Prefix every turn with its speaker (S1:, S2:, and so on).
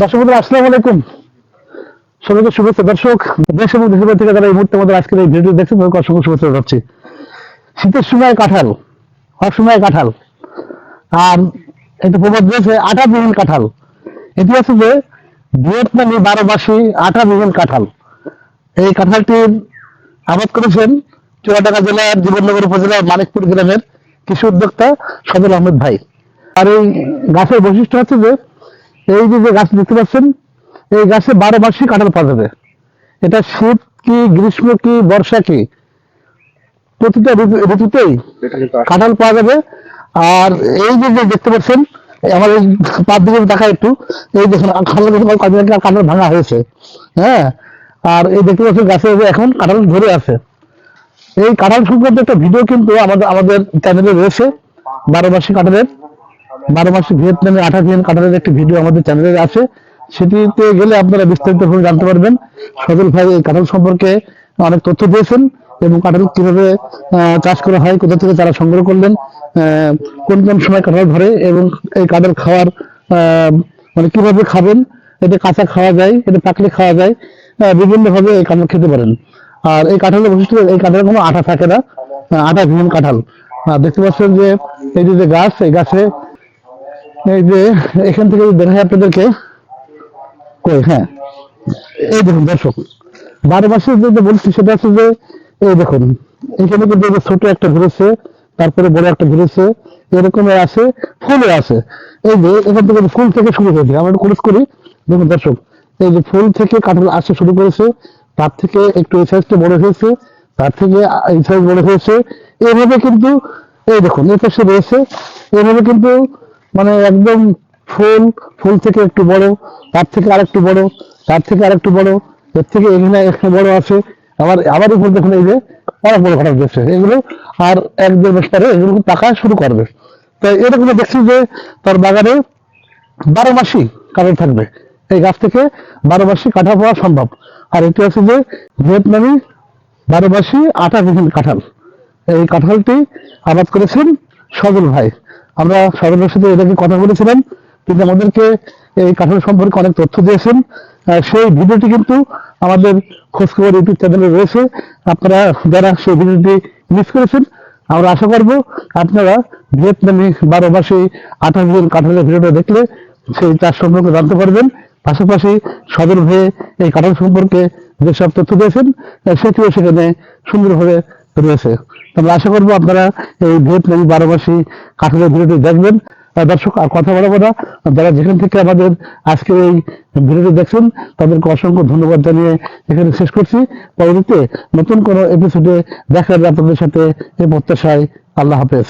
S1: দর্শক বন্ধুরা, আসসালামু আলাইকুম। সবাইকে শুভেচ্ছা দর্শক। দেশ এবং দেশের থেকে এই মুহূর্তে আমাদের আজকের এই ভিডিও দেখছেন তাদেরকে অসংখ্য শুভেচ্ছা শীতের সময় কাঁঠাল অসময়ে কাঁঠাল। আর একটা প্রবাদ রয়েছে বিহীন কাঁঠাল। এটি হচ্ছে যে ভিয়েতনামি বারো মাসি বিহীন কাঁঠাল। এই কাঁঠালটির আবাদ করেছেন চুয়াডাঙ্গা জেলার জীবননগর উপজেলার মানিকপুর গ্রামের কৃষি উদ্যোক্তা সদর আহমেদ ভাই। আর এই গাছের বৈশিষ্ট্য হচ্ছে যে এই যে গাছ দেখতে পাচ্ছেন, এই গাছে বারো মাসই কাঁঠাল পাওয়া যাবে। এটা শীত কি, গ্রীষ্ম কি, বর্ষা কি? প্রতিটা ঋতুতেই কাঁঠাল পাওয়া যাবে। আর এই যে দেখতে পাচ্ছেন, আমার এই পাঁচ দিকে দেখা একটু। এই দেখুন, কাঁঠাল কাঁঠাল ভাঙা হয়েছে। হ্যাঁ? আর এই দেখতে পাচ্ছেন, গাছে এখন কাঁঠাল ধরে আছে। এই কাঁঠাল সংক্রান্ত একটা ভিডিও কিন্তু আমাদের আমাদের চ্যানেলে রয়েছে, বারো মাসি কাঁঠালের। বারো মাসে ভিয়েতনামে আঠা ভিয়েন কাটারের একটি ভিডিও আমাদের চ্যানেলে আছে। সেটিতে গেলে আপনারা বিস্তারিতভাবে জানতে পারবেন। সজল ভাই এই কাঁঠাল সম্পর্কে অনেক তথ্য দিয়েছেন এবং কাঁঠাল কীভাবে চাষ করা হয়, কোথা থেকে তারা সংগ্রহ করলেন কোন কোন সময় কাঁঠাল ধরে এবং এই কাঁঠাল খাওয়ার মানে কীভাবে খাবেন এটা কাঁচা খাওয়া যায় এটা পাকলে খাওয়া যায় বিভিন্ন ভাবে এই কাঁঠাল খেতে পারেন। আর এই কাঁঠালের বৈশিষ্ট্য, এই কাঁঠালের কোনো আঠা থাকে না, আঠা ভিন্ন কাঁঠাল। দেখতে পাচ্ছেন যে এই যে গাছ, এই গাছে এই যে, এখান থেকে দেখাই আপনাদেরকে। কই হ্যাঁ। এই দেখুন, দর্শক, বারো মাসে যে বলছি, সেটা হচ্ছে যে, এই দেখুন, এখানে কিন্তু ছোট একটা ঘুরেছে, তারপরে বড় একটা ঘুরেছে এরকম আছে, ফুলও আছে। এই যে, এখান থেকে ফুল থেকে শুরু হয়েছে, আমরা কোর্স করি। দেখুন, দর্শক, এই যে ফুল থেকে কাঁঠাল আসতে শুরু করেছে, তার থেকে একটু এই সাইজটা বড় হয়েছে, তার থেকে এই সাইজ বড় হয়েছে। এইভাবে কিন্তু, এই দেখুন, এই পাশে রয়েছে এইভাবে কিন্তু মানে একদম ফুল ফুল থেকে একটু বড়, তার থেকে আরেকটু বড়, তার থেকে আরেকটু বড়, এর থেকে এখানে একটা বড় আছে। আবার আবার উপর দেখুন এই যে, অনেক বড় ঘটনা দিচ্ছে এগুলো আর এক দেড় মাস পরে এগুলো পাকা শুরু করবে। তো এরকম দেখছি যে তার বাগানে বারো মাসই কাঁঠাল থাকবে। এই গাছ থেকে বারো মাসই কাঁঠাল পাওয়া সম্ভব। আর এটি হচ্ছে যে ভিয়েতনামি বারো মাসি আটা কাঁঠাল। এই কাঁঠালটি আবাদ করেছেন সজল ভাই। আমরা সজলের সাথে এটাকে কথা বলেছিলাম, কিন্তু আমাদেরকে এই কাঁঠাল সম্পর্কে অনেক তথ্য দিয়েছেন। সেই ভিডিওটি কিন্তু আমাদের খোঁজখবর ইউটিউব চ্যানেলে রয়েছে। আপনারা যারা সেই ভিডিওটি মিস করেছেন, আমরা আশা করব আপনারা ভিয়েতনামি বারো মাসে আঠাশ দিন কাঁঠালের ভিডিওটা দেখলে সেই চাষ সম্পর্কে জানতে পারবেন। পাশাপাশি সদর হয়ে এই কাঁঠাল সম্পর্কে যেসব তথ্য দিয়েছেন সেটিও সেখানে সুন্দরভাবে রয়েছে। তবে আশা করব আপনারা এই ভিয়েতনামি বারো মাসি কাঁঠালের ভিডিওটি দেখবেন। দর্শক, আর কথা বলব না। যারা যেখান থেকে আমাদের আজকে এই ভিডিওটি দেখছেন, তাদেরকে অসংখ্য ধন্যবাদ জানিয়ে এখানে শেষ করছি। পরবর্তীতে নতুন কোনো এপিসোডে দেখা যাবে আপনাদের সাথে। এই প্রত্যাশায় আল্লাহ হাফেজ।